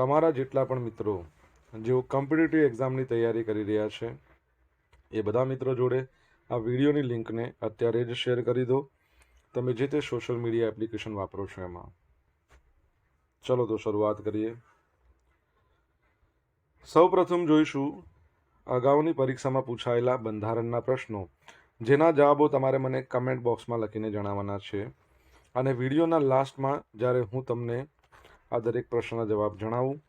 તમારા જેટલા પણ મિત્રો જેઓ કોમ્પિટિટિવ એક્ઝામની તૈયારી કરી રહ્યા છે, એ બધા મિત્રો જોડે આ વિડીયોની લિંકને અત્યારે જ શેર કરી દો. તમે જે તે સોશિયલ મીડિયા એપ્લિકેશન વાપરો છો એમાં. ચલો તો શરૂઆત કરીએ. સૌપ્રથમ જોઈશું અગાઉની પરીક્ષામાં પૂછાયેલા બંધારણના પ્રશ્નો, જેના જવાબો તમારે મને કમેન્ટ બોક્સમાં લખીને જણાવવાના છે. અને વિડીયોના લાસ્ટમાં જ્યારે હું તમને આ દરેક પ્રશ્નના જવાબ જણાવું.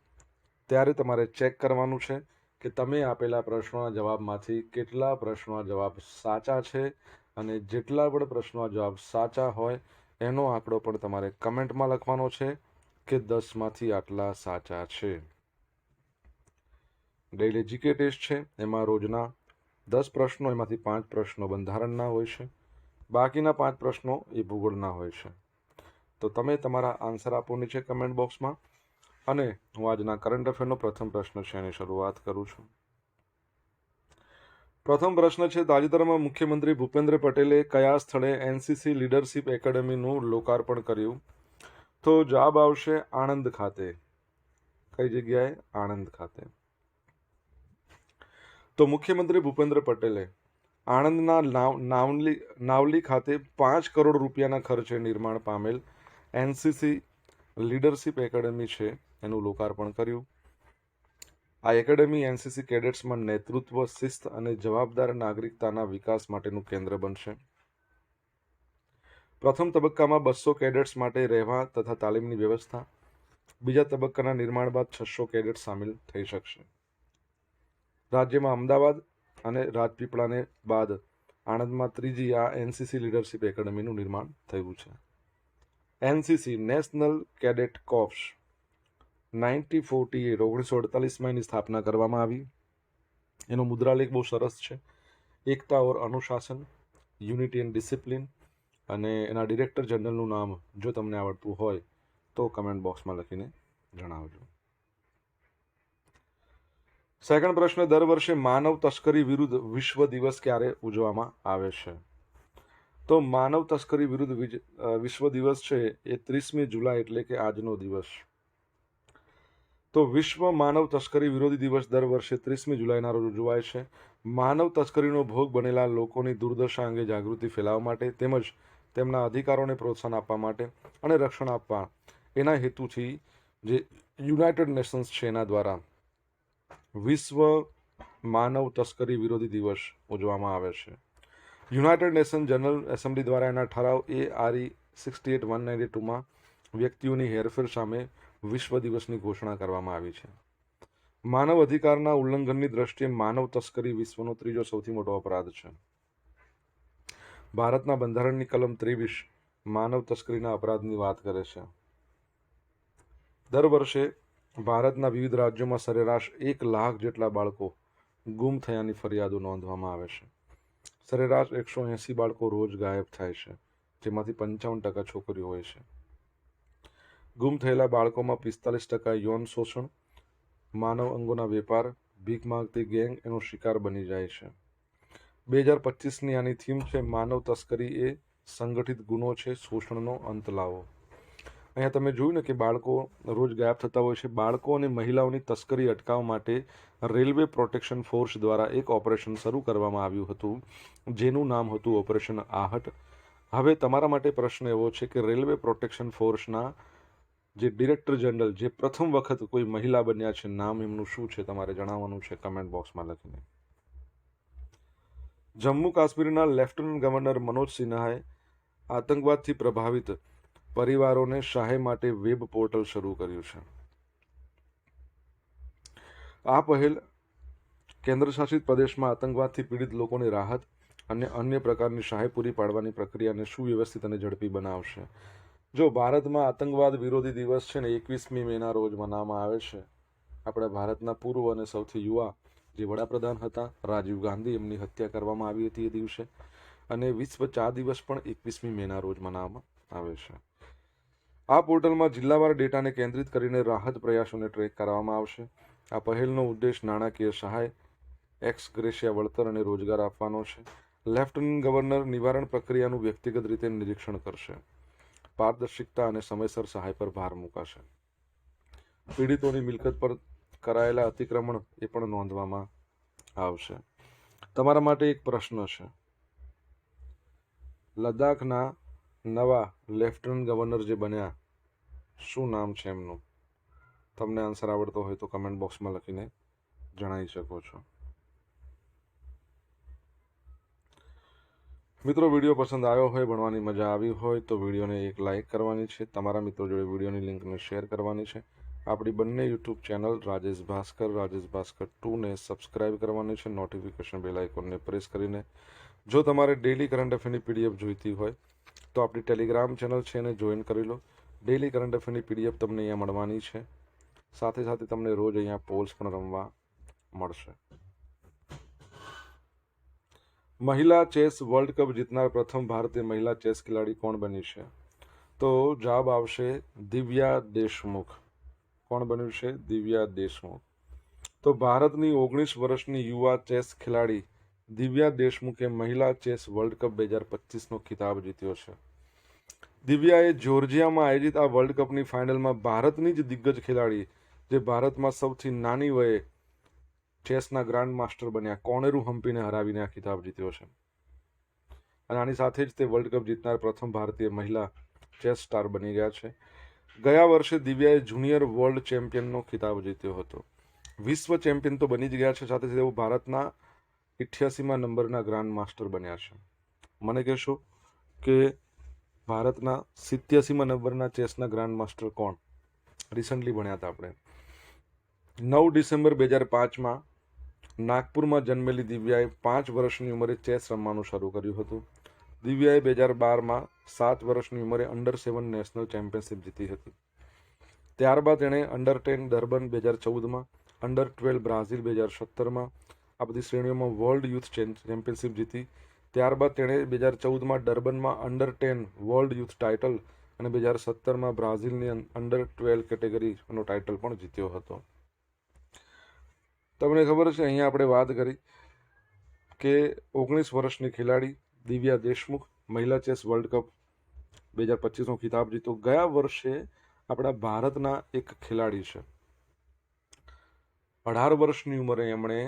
ત્યારે તમારે ચેક કરવાનું છે કે તમે આપેલા પ્રશ્નોના જવાબમાંથી કેટલા પ્રશ્નોના જવાબ સાચા છે અને જેટલા પણ પ્રશ્નોના જવાબ સાચા હોય એનો આંકડો પણ તમારે કમેન્ટમાં લખવાનો છે કે દસમાંથી આટલા સાચા છે. ડેઇલી જીકે ટેસ્ટ છે. એમાં રોજના દસ પ્રશ્નો, એમાંથી પાંચ પ્રશ્નો બંધારણના હોય છે. બાકીના પાંચ પ્રશ્નો એ ભૂગોળના હોય છે. તો તમે તમારા આન્સર આપો નીચે કમેન્ટ બોક્સમાં. અને હું આજના કરંટ અફેરનો પ્રથમ પ્રશ્ન છે, એની શરૂઆત કરું છું. પ્રથમ પ્રશ્ન છે, તાજેતરમાં મુખ્યમંત્રી ભૂપેન્દ્ર પટેલે કયા સ્થળે એનસીસી લીડરશિપ એકેડમીનું લોકાર્પણ કર્યું? તો જવાબ આવશે આણંદ ખાતે. કઈ જગ્યાએ? આણંદ ખાતે. તો મુખ્યમંત્રી ભૂપેન્દ્ર પટેલે આણંદના નાવલી નાવલી ખાતે પાંચ કરોડ રૂપિયાના ખર્ચે નિર્માણ પામેલ એનસીસી લીડરશિપ એકેડમી છે, એનું લોકાર્પણ કર્યું. આ એકેડમી એનસીસી કેડેટ્સમાં નેતૃત્વ, શિસ્ત અને જવાબદાર નાગરિકતાના વિકાસ માટેનું કેન્દ્ર બનશે. પ્રથમ તબક્કામાં બસો કેડેટ્સ માટે રહેવા તથા તાલીમની વ્યવસ્થા. બીજા તબક્કાના નિર્માણ બાદ છસો કેડેટ સામેલ થઈ શકશે. રાજ્યમાં અમદાવાદ અને રાજપીપળાને બાદ આણંદમાં ત્રીજી આ એનસીસી લીડરશિપ એકેડમીનું નિર્માણ થયું છે. NCC national cadet corps ninety forty eight ઓગણીસો અડતાલીસમાં એની સ્થાપના કરવામાં આવી. એનો મુદ્રાલેખ બહુ સરસ છે. એકતા ઓર અનુશાસન, યુનિટી એન્ડ ડિસિપ્લિન અને એના ડિરેક્ટર જનરલનું નામ જો તમને આવડતું હોય તો કમેન્ટ બોક્સમાં લખીને જણાવજો. સેકન્ડ પ્રશ્ન, દર વર્ષે માનવ તસ્કરી વિરુદ્ધ વિશ્વ દિવસ ક્યારે ઉજવવામાં આવે છે? તો માનવ તસ્કરી વિરુદ્ધ વિશ્વ દિવસ છે એ ત્રીસમી જુલાઈ એટલે કે આજનો દિવસ. તો વિશ્વ માનવ તસ્કરી વિરોધી દિવસ દર વર્ષે ત્રીસમી જુલાઈના રોજ ઉજવાય છે. માનવ તસ્કરીનો ભોગ બનેલા લોકોની દુર્દશા અંગે જાગૃતિ ફેલાવવા માટે તેમજ તેમના અધિકારોને પ્રોત્સાહન આપવા માટે અને રક્ષણ આપવા એના હેતુથી જે યુનાઇટેડ નેશન્સ છે એના દ્વારા વિશ્વ માનવ તસ્કરી વિરોધી દિવસ ઉજવવામાં આવે છે. યુનાઇટેડ નેશન જનરલ એસેમ્બલી દ્વારા એના ઠરાવ A R E sixty eight one ninety ટુમાં વ્યક્તિઓની હેરફેર સામે વિશ્વ દિવસની ઘોષણા કરવામાં આવી છે. માનવ અધિકારના ઉલ્લંઘનની દ્રષ્ટિએ માનવ તસ્કરી વિશ્વનો ત્રીજો સૌથી મોટો અપરાધ છે. ભારતના બંધારણની કલમ ત્રેવીસ માનવ તસ્કરીના અપરાધની વાત કરે છે. દર વર્ષે ભારતના વિવિધ રાજ્યોમાં સરેરાશ એક લાખ જેટલા બાળકો ગુમ થયાની ફરિયાદો નોંધવામાં આવે છે. સરેરાશ એકસો એંસી બાળકો રોજ ગાયબ થાય છે, જેમાંથી પંચાવન ટકા છોકરીઓ હોય છે. ગુમ થયેલા બાળકોમાં પિસ્તાલીસ ટકા યૌન શોષણ, માનવ અંગોના વેપાર, ભીખ માગતી ગેંગ એનો શિકાર બની જાય છે. બે હજાર પચીસની આની થીમ છે, માનવ તસ્કરી એ સંગઠિત ગુનો છે, શોષણનો અંત લાવો. અહીંયા તમે જોયું ને કે બાળકો રોજ ગાયબ થતા હોય છે. બાળકો અને મહિલાઓની તસ્કરી અટકાવવા માટે રેલવે પ્રોટેક્શન ફોર્સ દ્વારા એક ઓપરેશન શરૂ કરવામાં આવ્યું હતું, જેનું નામ હતું ઓપરેશન આહટ. હવે તમારા માટે પ્રશ્ન એવો છે કે રેલવે પ્રોટેક્શન ફોર્સના જે ડિરેક્ટર જનરલ, જે પ્રથમ વખત કોઈ મહિલા બન્યા છે, નામ એમનું શું છે? તમારે જણાવવાનું છે કમેન્ટ બોક્સમાં લખીને. જમ્મુ કાશ્મીરના લેફ્ટનન્ટ ગવર્નર મનોજ સિન્હાએ આતંકવાદથી પ્રભાવિત પરિવારોને સહાય માટે વેબ પોર્ટલ શરૂ કર્યું છે. આ પહેલ કેન્દ્રશાસિત પ્રદેશમાં આતંકવાદથી પીડિત લોકોને રાહત અને અન્ય પ્રકારની સહાય પૂરી પાડવાની પ્રક્રિયાને સુવ્યવસ્થિત અને ઝડપી બનાવશે. જો ભારતમાં આતંકવાદ વિરોધી દિવસ છે ને એકવીસમી મેના રોજ મનાવવામાં આવે છે, આપણા ભારતના પૂર્વ અને સૌથી યુવા જે વડાપ્રધાન હતા, રાજીવ ગાંધી, એમની હત્યા કરવામાં આવી હતી એ દિવસે અને વિશ્વ ચાર દિવસ પણ એકવીસમી મેના રોજ મનાવવામાં આવે છે. આ પોર્ટલમાં જિલ્લાવાર ડેટાને કેન્દ્રિત કરીને રાહત પ્રયાસોને ટ્રેક કરવામાં આવશે. આ પહેલનો ઉદ્દેશ નાણાકીય સહાય, એક્સ ગ્રેશિયા વળતર અને રોજગાર આપવાનો છે. લેફ્ટનન્ટ ગવર્નર નિવારણ પ્રક્રિયાનું વ્યક્તિગત રીતે નિરીક્ષણ કરશે. પારદર્શિકતા અને સમયસર સહાય પર ભાર મૂકાશે. પીડિતોની મિલકત પર કરાયેલા અતિક્રમણ એ પણ નોંધવામાં આવશે. તમારા માટે એક પ્રશ્ન છે. લદ્દાખના નવા લેફ્ટનન્ટ ગવર્નર જે બન્યા, શું નામ છે એમનું? તમને આન્સર આવડતો હોય તો કમેન્ટ બોક્સમાં લખીને જણાવી શકો છો. મિત્રો, વીડિયો પસંદ આવ્યો હોય, ભણવાની મજા આવી હોય, તો વિડીયોને એક લાઇક કરવાની છે. તમારા મિત્રો જોડે વિડીયોની લિંકને શેર કરવાની છે. આપણી બંને યુટ્યુબ ચેનલ રાજેશ ભાસ્કર રાજેશ ભાસ્કર ટુને સબસ્ક્રાઇબ કરવાની છે. નોટિફિકેશન બેલ આઇકોનને પ્રેસ કરીને જો તમારે ડેલી કરંટ અફેરની પીડીએફ જોઈતી હોય તો આપણી ટેલિગ્રામ ચેનલ છે એને જોઈન કરી લો. ડેલી કરંટ અફેરની પીડીએફ તમને અહીંયા મળવાની છે. સાથે સાથે તમને રોજ અહીંયા પોલ્સ પણ રમવા મળશે. મહિલા ચેસ વર્લ્ડ કપ જીતનાર પ્રથમ ભારતીય મહિલા ચેસ ખેલાડી કોણ બની છે? તો જવાબ આવશે દિવ્યા દેશમુખ. કોણ બન્યું છે? દિવ્યા દેશમુખ. તો ભારતની ઓગણીસ વર્ષની યુવા ચેસ ખેલાડી દિવ્યા દેશમુખે મહિલા ચેસ વર્લ્ડ કપ બે હજાર પચીસનો ખિતાબ જીત્યો છે. દિવ્યાએ જોર્જિયામાં આયોજિત આ વર્લ્ડ કપની ફાઇનલમાં ભારતની જ દિગ્ગજ ખેલાડી, જે ભારતમાં સૌથી નાની વયે ચેસના ગ્રાન્ડ માસ્ટર બન્યા, કોનેરુ હમ્પીને હરાવીને આ ખિતાબ જીત્યો છે. અને આની સાથે જ તે વર્લ્ડ કપ જીતનાર પ્રથમ ભારતીય મહિલા ચેસ સ્ટાર બની ગયા છે. ગયા વર્ષે દિવ્યાએ જુનિયર વર્લ્ડ ચેમ્પિયનનો ખિતાબ જીત્યો હતો. વિશ્વ ચેમ્પિયન તો બની જ ગયા છે, સાથે તેઓ ભારતના ઇઠ્યાસીમાં નંબરના ગ્રાન્ડ માસ્ટર બન્યા છે. મને કહેશો કે ભારતના સિત્યાસીમાં નંબરના ચેસના ગ્રાન્ડ માસ્ટર કોણ? રિસન્ટલી ભણ્યા હતા આપણે. નવ ડિસેમ્બર બે હજાર પાંચમાં નાગપુરમાં જન્મેલી દિવ્યાએ પાંચ વર્ષની ઉંમરે ચેસ રમવાનું શરૂ કર્યું હતું. દિવ્યાએ બે હજાર બારમાં સાત વર્ષની ઉંમરે અંડર સેવન નેશનલ ચેમ્પિયનશિપ જીતી હતી. ત્યારબાદ એણે અંડર ટેન ડર્બન બે હજાર ચૌદમાં અંડર ટ્વેલ્વ બ્રાઝિલ બે હજાર સત્તરમાં આ બધી શ્રેણીઓમાં વર્લ્ડ યુથ ચેમ્પિયનશિપ જીતી. ત્યારબાદ તેણે બે હજાર ચૌદમાં ડર્બનમાં under ten world youth title અને બે હજાર સત્તરમાં બ્રાઝિલની અંડર ટ્વેલ્વ કેટેગરીનો ટાઇટલ પણ જીત્યો હતો. તમને ખબર છે, અહીંયા આપણે વાત કરી કે ઓગણીસ વર્ષની ખેલાડી દિવ્યા દેશમુખ મહિલા ચેસ વર્લ્ડ કપ બે હજાર પચીસનો ખિતાબ જીત્યો. ગયા વર્ષે આપણા ભારતના એક ખેલાડી છે. અઢાર વર્ષની ઉંમરે એમણે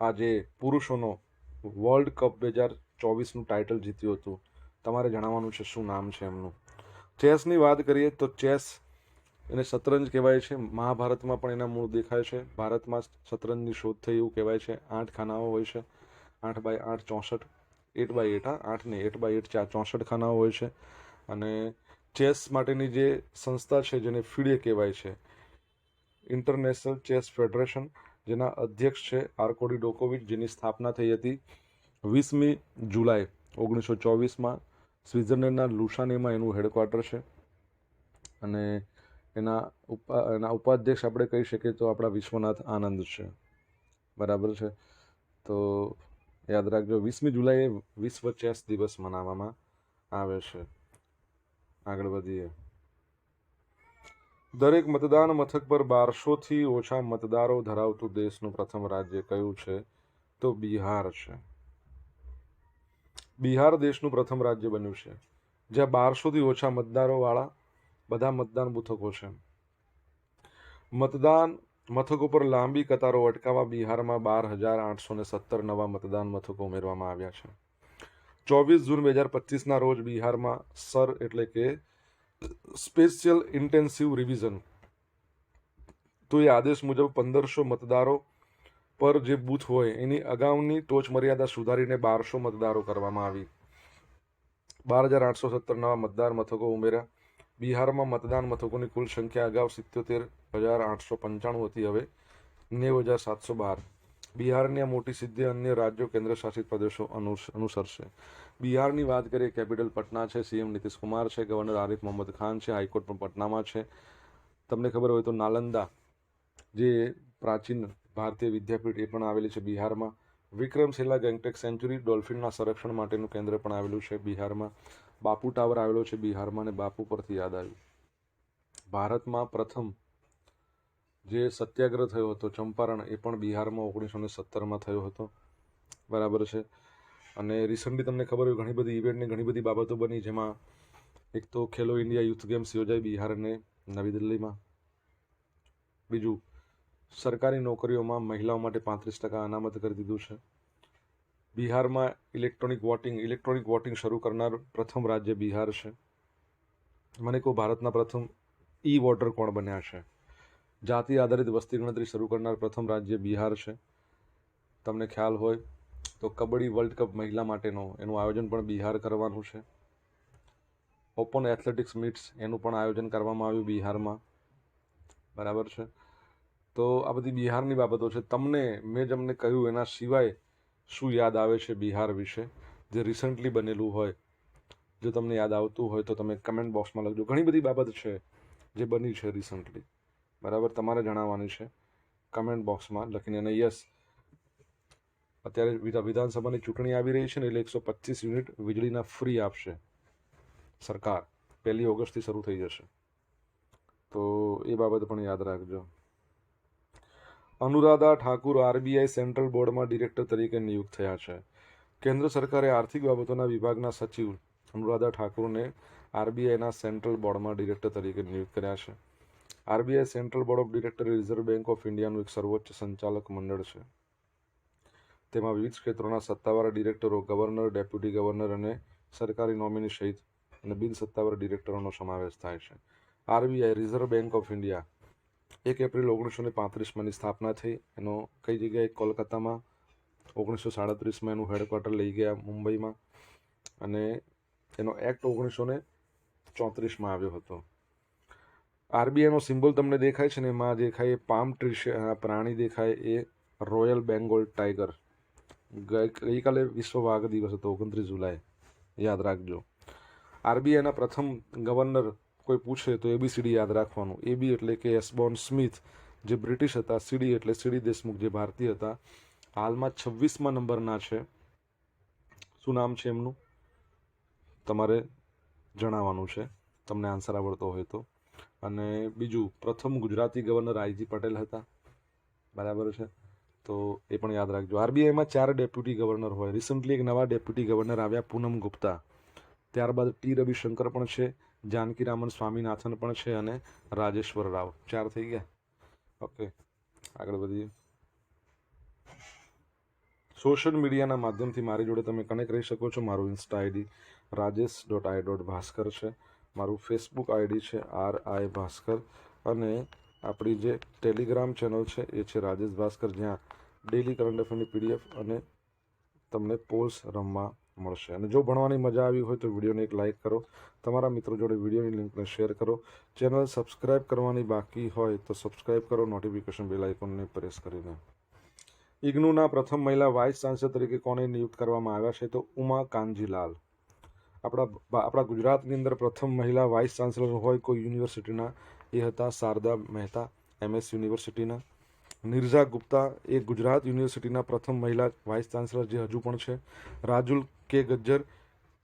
આજે પુરુષોનો વર્લ્ડ કપ બે હજાર ચોવીસનું ટાઇટલ જીત્યું હતું, તમારે જણાવવાનું છે શું નામ છે એમનું? ચેસની વાત કરીએ તો ચેસ એને શતરંજ કહેવાય છે. મહાભારતમાં પણ એના મૂળ દેખાય છે. ભારતમાં શતરંજની શોધ થઈ એવું કહેવાય છે. આઠ ખાનાઓ હોય છે. આઠ બાય આઠ ચોસઠ, એટ બાય એટ, હા, આઠ ને એટ બાય એટ ચાર, ચોસઠ ખાનાઓ હોય છે. અને ચેસ માટેની જે સંસ્થા છે જેને ફીડે કહેવાય છે ઇન્ટરનેશનલ ચેસ ફેડરેશન જેના અધ્યક્ષ છે આર્કોડી ડોકોવિચ, જેની સ્થાપના થઈ હતી વીસમી જુલાઈ ઓગણીસો ચોવીસમાં. સ્વિટ્ઝરલેન્ડના લુસાનેમાં એનું હેડક્વાર્ટર છે. અને એના ઉપા, એના ઉપાધ્યક્ષ આપણે કહી શકીએ તો આપણા વિશ્વનાથ આનંદ છે. બરાબર છે? તો યાદ રાખજો, વીસમી જુલાઈએ વિશ્વ ચેસ દિવસ મનાવવામાં આવે છે. આગળ વધીએ. દરેક મતદાન મથક પર બારસોથી ઓછા મતદારો ધરાવતું દેશનું પ્રથમ રાજ્ય કયું છે? તો બિહાર છે. બિહાર દેશનું પ્રથમ રાજ્ય બન્યું છે. જ્યાં બારસોથી ઓછા મતદારોવાળા બધા મતદાન મથકો છે. મતદાન મથકો પર લાંબી કતારો અટકાવવા બિહારમાં બાર હજાર આઠસો ને સત્તર નવા મતદાન મથકો ઉમેરવામાં આવ્યા છે. ચોવીસ જૂન બે હજાર પચીસના રોજ બિહારમાં સર એટલે કે સ્પેશિયલ ઇન્ટેન્સિવ રિવિઝન. તો એ આદેશ મુજબ પંદરસો મતદારો પર જે બૂથ હોય, એની અગાઉની ટોચ મર્યાદા સુધારીને બારસો મતદારો કરવામાં આવી. બાર હજાર આઠસો સત્તર નવા મતદાર મથકો ઉમેર્યા. બિહારમાં મતદાન મથકોની કુલ સંખ્યા અગાઉ સિત્યોતેર હજાર આઠસો પંચાણું હતી, હવે નેવું હજાર સાતસો બાર. બિહારની આ મોટી સિદ્ધિ અન્ય રાજ્યો કેન્દ્ર શાસિત પ્રદેશો અનુસ- અનુસરશે. બિહારની વાત કરીએ, કેપિટલ પટના છે, સીએમ નીતિશ કુમાર છે, ગવર્નર આરિફ મોહમ્મદ ખાન છે, હાઈકોર્ટ પણ પટનામાં છે. તમને ખબર હોય તો નાલંદા, જે પ્રાચીન ભારતીય વિદ્યાપીઠ એ પણ આવેલી છે બિહારમાં. વિક્રમશિલા ગેંગટેક સેન્ચુરી ડોલ્ફિનના સંરક્ષણ માટેનું કેન્દ્ર પણ આવેલું છે બિહારમાં. બાપુ ટાવર આવેલો છે બિહારમાં અને બાપુ પરથી યાદ આવ્યું. ભારતમાં પ્રથમ જે સત્યાગ્રહ થયો હતો, ચંપારણ, એ પણ બિહારમાં ઓગણીસો ને સત્તરમાં થયો હતો. બરાબર છે. અને રિસન્ટલી તમને ખબર હોય ઘણી બધી ઇવેન્ટની ઘણી બધી બાબતો બની, જેમાં એક તો ખેલો ઇન્ડિયા યુથ ગેમ્સ યોજાઈ બિહાર અને નવી દિલ્હીમાં. બીજું, સરકારી નોકરીઓમાં મહિલાઓ માટે પાંત્રીસ ટકા અનામત કરી દીધું છે. બિહારમાં ઇલેક્ટ્રોનિક વોટિંગ ઇલેક્ટ્રોનિક વોટિંગ શરૂ કરનાર પ્રથમ રાજ્ય બિહાર છે. મને કહો, ભારતના પ્રથમ ઈ વોટર કોણ બન્યા છે? જાતિ આધારિત વસ્તી ગણતરી શરૂ કરનાર પ્રથમ રાજ્ય બિહાર છે. તમને ખ્યાલ હોય તો કબડ્ડી વર્લ્ડ કપ મહિલા માટેનો એનું આયોજન પણ બિહાર કરવાનું છે. ઓપન એથ્લેટિક્સ મીટ્સ એનું પણ આયોજન કરવામાં આવ્યું બિહારમાં. બરાબર છે? તો આ બધી બિહારની બાબતો છે. તમને, મેં જમને કહ્યું એના સિવાય શું યાદ આવે છે બિહાર વિશે? જે રિસન્ટલી બનેલું હોય. જો તમને યાદ આવતું હોય તો તમે કમેન્ટ બોક્સમાં લખજો. ઘણી બધી બાબત છે જે બની છે રિસન્ટલી બરાબર, તમારે જણાવવાની છે. કમેન્ટ બોક્સમાં લખીને અને યસ અત્યારે વિધાનસભાની ચૂંટણી આવી રહી છે ને એટલે એકસો પચીસ યુનિટ વીજળીના ફ્રી આપશે સરકાર. પહેલી ઓગસ્ટથી શરૂ થઈ જશે. તો એ બાબત પણ યાદ રાખજો. અનુરાધા ઠાકુર આરબીઆઈ સેન્ટ્રલ બોર્ડમાં ડિરેક્ટર તરીકે નિયુક્ત થયા છે. કેન્દ્ર સરકારે આર્થિક બાબતોના વિભાગના સચિવ અનુરાધા ઠાકુરને આરબીઆઈના સેન્ટ્રલ બોર્ડમાં ડિરેક્ટર તરીકે નિયુક્ત કર્યા છે. RBI central board of director reserve bank of ઇન્ડિયાનું એક સર્વોચ્ચ સંચાલક મંડળ છે. તેમાં વિવિધ ક્ષેત્રોના સત્તાવાર ડિરેક્ટરો, ગવર્નર, ડેપ્યુટી ગવર્નર અને સરકારી નોમિની સહિત અને બિન સત્તાવાર ડિરેક્ટરોનો સમાવેશ થાય છે. RBI reserve bank of India એક એપ્રિલ ઓગણીસો ને પાંત્રીસમાંની સ્થાપના થઈ. એનો કઈ જગ્યાએ? કોલકાતામાં. ઓગણીસો સાડત્રીસમાં એનું હેડક્વાર્ટર લઈ ગયા મુંબઈમાં અને એનો એક્ટ ઓગણીસો ને ચોત્રીસમાં આવ્યો હતો. આરબીઆઈનો સિમ્બોલ તમને દેખાય છે ને એમાં દેખાય એ પામ ટ્રી છે પ્રાણી દેખાય એ રોયલ બેંગોલ ટાઈગર. ગઈ ગઈકાલે વિશ્વ વાઘ દિવસ હતો, ઓગણત્રીસ જુલાઈ. યાદ રાખજો. આરબીઆઈના પ્રથમ ગવર્નર કોઈ પૂછે તો એબીસીડી યાદ રાખવાનું. એબી એટલે કે એસબોન સ્મિથ, જે બ્રિટિશ હતા, સીડી એટલે સીડી દેશમુખ જે ભારતીય હતા. હાલમાં છવ્વીસમાં નંબરના છે. શું નામ છે એમનું? તમારે જણાવવાનું છે. તમને આન્સર આવડતો હોય તો. અને બીજું, પ્રથમ ગુજરાતી ગવર્નર આઈજી પટેલ હતા. બરાબર છે? તો એ પણ યાદ રાખજો. આરબીઆઈમાં ચાર ડેપ્યુટી ગવર્નર હોય. રિસન્ટલી એક નવા ડેપ્યુટી ગવર્નર આવ્યા, પૂનમ ગુપ્તા. ત્યારબાદ ટી રવિશંકર પણ છે, જાનકી રામન સ્વામીનાથન પણ છે અને રાજેશ્વર રાવ. ચાર થઈ ગયા? ઓકે આગળ વધીએ. સોશિયલ મીડિયાના માધ્યમથી મારી જોડે તમે કનેક્ટ રહી શકો છો. મારું insta ID Rajesh dot I dot Bhaskar છે. મારું ફેસબુક આઈડી છે આર આઈ ભાસ્કર અને આપણી જે ટેલિગ્રામ ચેનલ છે એ છે રાજેશ ભાસ્કર, જ્યાં ડેલી કરંટ અફેરની પીડીએફ અને તમને પોલ્સ રમવા મળશે. અને જો ભણવાની મજા આવી હોય તો વિડીયોને એક લાઇક કરો, તમારા મિત્રો જોડે વિડીયોની લિંકને શેર કરો. ચેનલ સબસ્ક્રાઇબ કરવાની બાકી હોય તો સબસ્ક્રાઇબ કરો નોટિફિકેશન બેલ આઇકોનને પ્રેસ કરીને. ઇગ્નુના પ્રથમ મહિલા વાઇસ ચાન્સલર તરીકે કોને નિયુક્ત કરવામાં આવ્યા છે તો ઉમા કાનજીલાલ. આપણા આપણા ગુજરાતની અંદર પ્રથમ મહિલા વાઇસ ચાન્સલર હોય કોઈ યુનિવર્સિટીના, એ હતા શારદા મહેતા એમએસ યુનિવર્સિટીના. નિર્જા ગુપ્તા એ ગુજરાત યુનિવર્સિટીના પ્રથમ મહિલા વાઇસ ચાન્સલર જે હજુ પણ છે. રાજુલ કે ગજ્જર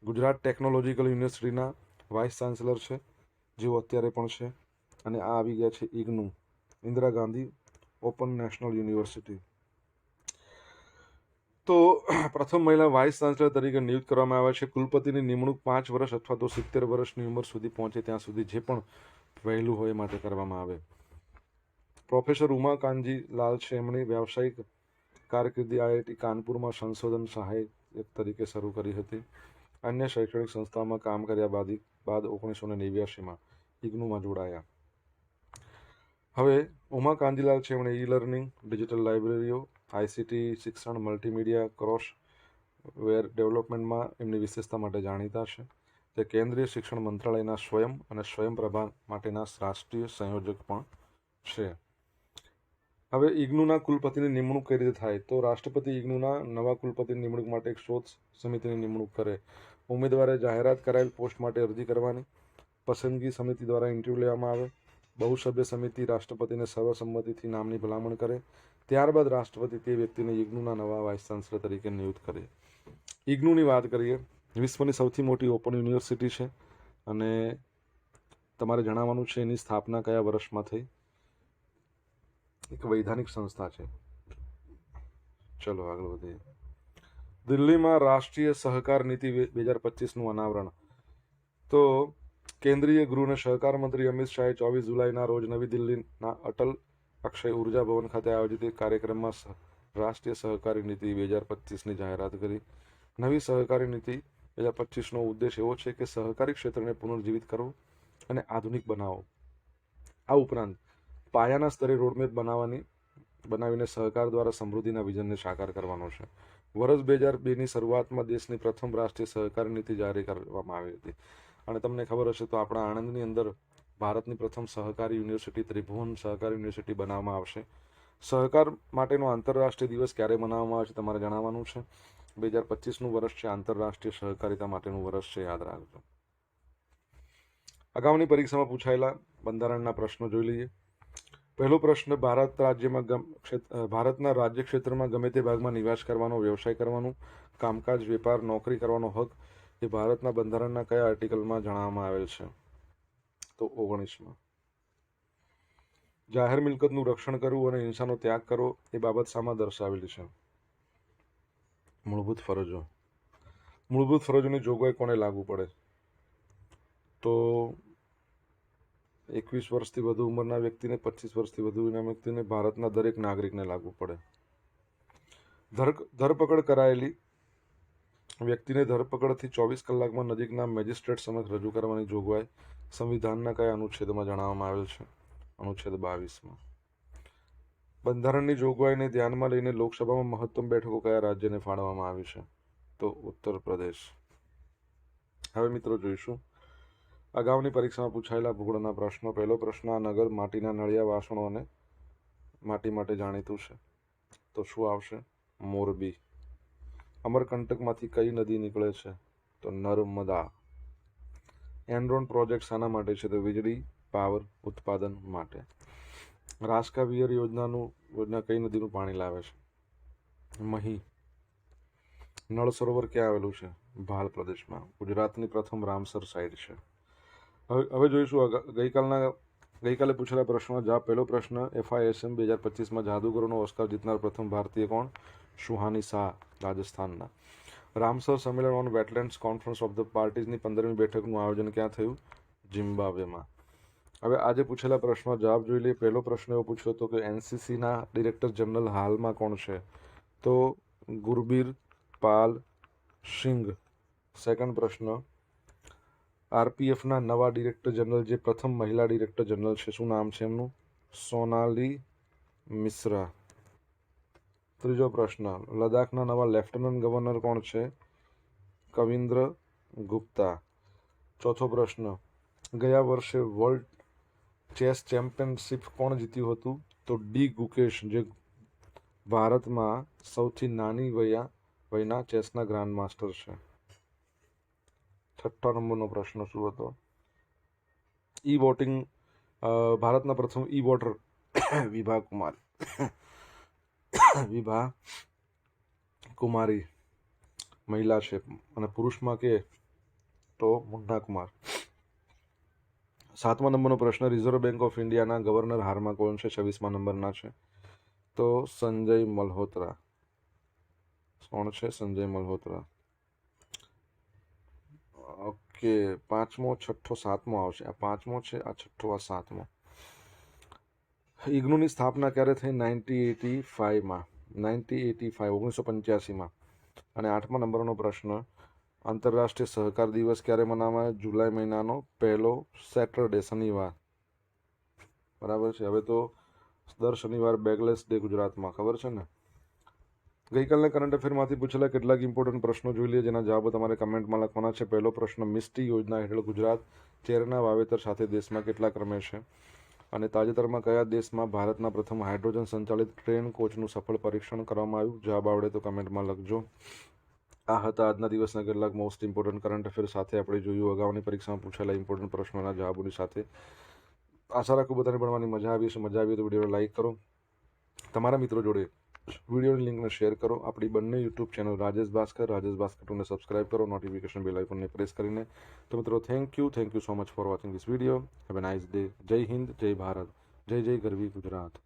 ગુજરાત ટેકનોલોજીકલ યુનિવર્સિટીના વાઇસ ચાન્સલર છે, જેઓ અત્યારે પણ છે. અને આ આવી ગયા છે IGNOU Indira Gandhi open national university. તો પ્રથમ મહિલા વાઇસ ચાન્સલર તરીકે નિયુક્ત કરવામાં આવે છે. કુલપતિની નિમણૂક પાંચ વર્ષ અથવા તો સિત્તેર વર્ષની ઉંમર સુધી પહોંચે ત્યાં સુધી જે પણ વહેલું હોય એ માટે કરવામાં આવે. પ્રોફેસર ઉમા કાનજી લાલ છે. એમણે વ્યાવસાયિક કારકિર્દી આઈઆઈટી કાનપુરમાં સંશોધન સહાયક તરીકે શરૂ કરી હતી. અન્ય શૈક્ષણિક સંસ્થામાં કામ કર્યા બાદ બાદ ઓગણીસો ને નેવ્યાસીમાં ઇગ્નુમાં જોડાયા. હવે ઉમા કાંજીલાલ છે. એમણે ઈ લર્નિંગ ડિજિટલ લાઇબ્રેરીઓ આઈસીટી શિક્ષણ, મલ્ટીમીડિયા, ક્રોસ વેર ડેવલપમેન્ટમાં એમની વિશેષતા માટે જાણીતા છે તે કેન્દ્રીય શિક્ષણ મંત્રાલયના સ્વયં અને સ્વયંપ્રભા માટેના રાષ્ટ્રીય સંયોજક પણ છે. હવે ઇગ્નુના કુલપતિની નિમણૂક કઈ રીતે થાય? તો રાષ્ટ્રપતિ ઇગ્નુના નવા કુલપતિની નિમણૂક માટે એક શોધ સમિતિની નિમણૂક કરે. ઉમેદવારે જાહેરાત કરાયેલ પોસ્ટ માટે અરજી કરવાની. પસંદગી સમિતિ દ્વારા ઇન્ટરવ્યૂ લેવામાં આવે. બહુસભ્ય સમિતિ રાષ્ટ્રપતિને સર્વસંમતિથી નામની ભલામણ કરે. ત્યારબાદ રાષ્ટ્રપતિ તે વ્યક્તિને ઇગ્નુના નવા વાઇસ ચાન્સલર તરીકે નિયુક્ત કરે. ઇગ્નુની વાત કરીએ, વિશ્વની સૌથી મોટી ઓપન યુનિવર્સિટી છે અને તમારે જણાવવાનું છે એની સ્થાપના કયા વર્ષમાં થઈ? એક વૈધાનિક સંસ્થા છે. ચલો આગળ વધીએ. દિલ્હીમાં રાષ્ટ્રીય સહકાર નીતિ બે હજાર પચીસનું અનાવરણ. તો કેન્દ્રીય ગૃહ અને સહકાર મંત્રી અમિત શાહે ચોવીસ જુલાઈના રોજ નવી દિલ્હીના અટલ અક્ષય ઊર્જા ભવન ખાતે આયોજિત એક કાર્યક્રમમાં રાષ્ટ્રીય સહકારી નીતિ બે હજાર પચીસની જાહેરાત કરી. નવી સહકારી નીતિ બે હજાર પચીસનો ઉદ્દેશ એવો છે કે સહકારી ક્ષેત્રને પુનર્જીવિત કરવું અને આધુનિક બનાવો. આ ઉપરાંત પાયાના સ્તરે રોડમેપ બનાવવાની, બનાવીને સહકાર દ્વારા સમૃદ્ધિના વિઝનને સાકાર કરવાનો છે. વર્ષ બે હજાર બેની શરૂઆતમાં દેશની પ્રથમ રાષ્ટ્રીય સહકારી નીતિ જારી કરવામાં આવી હતી. અને તમને ખબર હશે તો આપણા આણંદની અંદર ભારતની પ્રથમ સહકારી યુનિવર્સિટી ત્રિભુવન સહકારી યુનિવર્સિટી બનાવવામાં આવશે. સહકાર માટેનો આંતરરાષ્ટ્રીય દિવસ ક્યારે મનાવવામાં આવશે તમારે જણાવવાનું છે? બે હજાર પચીસનું વર્ષ છે આંતરરાષ્ટ્રીય સહકારિતા માટેનું વર્ષ છે, યાદ રાખજો. અગાઉની પરીક્ષામાં પૂછાયેલા બંધારણના પ્રશ્નો જોઈ લઈએ. પહેલો પ્રશ્ન, ભારત રાજ્યમાં ભારતના રાજ્ય ક્ષેત્રમાં ગમે તે ભાગમાં નિવાસ કરવાનો, વ્યવસાય કરવાનું, કામકાજ, વેપાર, નોકરી કરવાનો હક એ ભારતના બંધારણના કયા આર્ટિકલમાં જણાવવામાં આવેલ છે? તો ઓગણીસમાં. જાહેર મિલકતનું રક્ષણ કરવું અને હિંસાનો ત્યાગ કરવો એ બાબત સામાં દર્શાવેલી છે. મૂળભૂત ફરજો. મૂળભૂત ફરજોની જોગવાઈ કોને લાગુ પડે? તો એકવીસ વર્ષથી વધુ ઉંમરના વ્યક્તિને, પચીસ વર્ષથી વધુ વ્યક્તિને ભારતના દરેક નાગરિકને લાગુ પડે. ધર ધરપકડ કરાયેલી વ્યક્તિને ધરપકડથી ચોવીસ કલાકમાં નજીકના મેજિસ્ટ્રેટ સમક્ષ રજૂ કરવાની જોગવાઈ સંવિધાનના કયા અનુચ્છેદમાં જણાવવામાં આવેલ છે? અનુચ્છેદ બાવીસમાં. બંધારણની જોગવાઈને ધ્યાનમાં લઈને લોકસભામાં મહત્તમ બેઠકો કયા રાજ્યને ફાળવવામાં આવી છે? તો ઉત્તર પ્રદેશ. હવે મિત્રો જોઈશું. અગાઉની પરીક્ષામાં પૂછાયેલા ભૂગોળના પ્રશ્નો. પહેલો પ્રશ્ન, આ નગર માટીના નળિયા વાસણો અને માટી માટે જાણીતું છે. તો શું આવશે? મોરબી. અમરકંટકમાંથી કઈ નદી નીકળે છે? તો નર્મદા. એનરોન પ્રોજેક્ટ શાના માટે છે? તો વીજળી, પાવર ઉત્પાદન માટે. રાસ્કા યોજનાનું, યોજના કઈ નદીનું પાણી લાવે છે? મહી. નળ સરોવર ક્યાં આવેલું છે? ભાલ પ્રદેશમાં. ગુજરાતની પ્રથમ રામસર સાઇટ છે. હવે હવે જોઈશું ગઈકાલના, ગઈકાલે પૂછેલા પ્રશ્નો જવાબ. પહેલો પ્રશ્ન એફઆઈએસએમ બે હજાર પચીસમાં જાદુગરોનો ઓસ્કાર જીતનાર પ્રથમ ભારતીય કોણ? સુહાની શાહ રાજસ્થાનના. રામસર સંમેલન on wetlands conference of the પાર્ટીઝની પંદરમી બેઠકનું આયોજન ક્યાં થયું? જિમ્બાબ્વેમાં હવે આજે પૂછેલા પ્રશ્નો જવાબ જોઈ લઈએ. પહેલો પ્રશ્ન એવો પૂછ્યો હતો કે એનસીસીના ડિરેક્ટર જનરલ હાલમાં કોણ છે? તો ગુરબીર પાલ સિંઘ સેકન્ડ પ્રશ્ન, આરપીએફના નવા ડિરેક્ટર જનરલ જે પ્રથમ મહિલા ડિરેક્ટર જનરલ છે, શું નામ છે એમનું? સોનાલી મિશ્રા. ત્રીજો પ્રશ્ન. લદ્દાખના નવા લેફ્ટનન્ટ ગવર્નર કોણ છે? કવિન્દ્ર ગુપ્તા. ચોથો પ્રશ્ન. ગયા વર્ષે વર્લ્ડ ચેસ ચેમ્પિયનશિપ કોણ જીત્યું હતું? તો ડી ગુકેશ, જે ભારતમાં સૌથી નાની વયા, વયના ચેસના ગ્રાન્ડ માસ્ટર છે. છઠ્ઠા નંબરનો પ્રશ્ન શું હતો? ઈ વોટિંગ ભારતના પ્રથમ ઈ વોટર વિભા કુમાર વિભા કુમારી મહિલા છે અને પુરુષમાં કે તો મુન્ના કુમાર. સાતમા નંબરનો પ્રશ્ન, રિઝર્વ બેંક ઓફ ઇન્ડિયાના ગવર્નર હારમાં કોણ છે? છવ્વીસમા નંબરના છે. તો સંજય મલ્હોત્રા. કોણ છે? સંજય મલ્હોત્રા. ઓકે, પાંચમો, છઠ્ઠો, સાતમો આવશે. આ પાંચમો છે, આ છઠ્ઠો, આ સાતમો. ઇગ્નુની સ્થાપના ક્યારે થઈ? નાઇન્ટી એટી ફાઇવમાં નાઇન્ટી એટી ફાઇવ ઓગણીસો પંચ્યાસીમાં અને આઠમા નંબરનો પ્રશ્ન, આંતરરાષ્ટ્રીય સહકાર દિવસ ક્યારે મનાવાય? જુલાઈ મહિનાનો પહેલો સેટરડે, શનિવાર. બરાબર છે? હવે તો દર શનિવાર બેગલેસ ડે ગુજરાતમાં, ખબર છે ને? ગઈકાલના કરંટ અફેરમાંથી પૂછેલા કેટલાક ઇમ્પોર્ટન્ટ પ્રશ્નો જોઈ લઈએ, જેના જવાબો તમારે કમેન્ટમાં લખવાના છે. પહેલો પ્રશ્ન, મિસ્ટી યોજના હેઠળ ગુજરાત ચેરના વાવેતર સાથે દેશમાં કેટલા ક્રમે છે? અને તાજેતરમાં કયા દેશમાં ભારતના પ્રથમ હાઇડ્રોજન સંચાલિત ટ્રેન કોચનું સફળ પરીક્ષણ કરવામાં આવ્યું? જવાબ આવડે તો કમેન્ટમાં લખજો. આ હતા આજના દિવસના કેટલાક મોસ્ટ ઇમ્પોર્ટન્ટ કરંટ અફેર સાથે આપણે જોયું. અગાઉની પરીક્ષામાં પૂછેલા ઇમ્પોર્ટન્ટ પ્રશ્નોના જવાબોની સાથે આશા રાખું બધાને ભણવાની મજા આવી છે મજા આવી તો વીડિયો લાઇક કરો. તમારા મિત્રો જોડે વિડીયોની લિંકને શેર કરો. આપણી બંને યુટ્યુબ ચેનલ રાજેશ ભાસ્કર રાજેશ ભાસ્કર ટુને સબસ્ક્રાઇબ કરો નોટિફિકેશન બેલ આઇકોનને પ્રેસ કરીને. તો મિત્રો thank you thank you so much for watching this video have a nice day Jai Hind Jai Bharat જય જય ગરવી ગુજરાત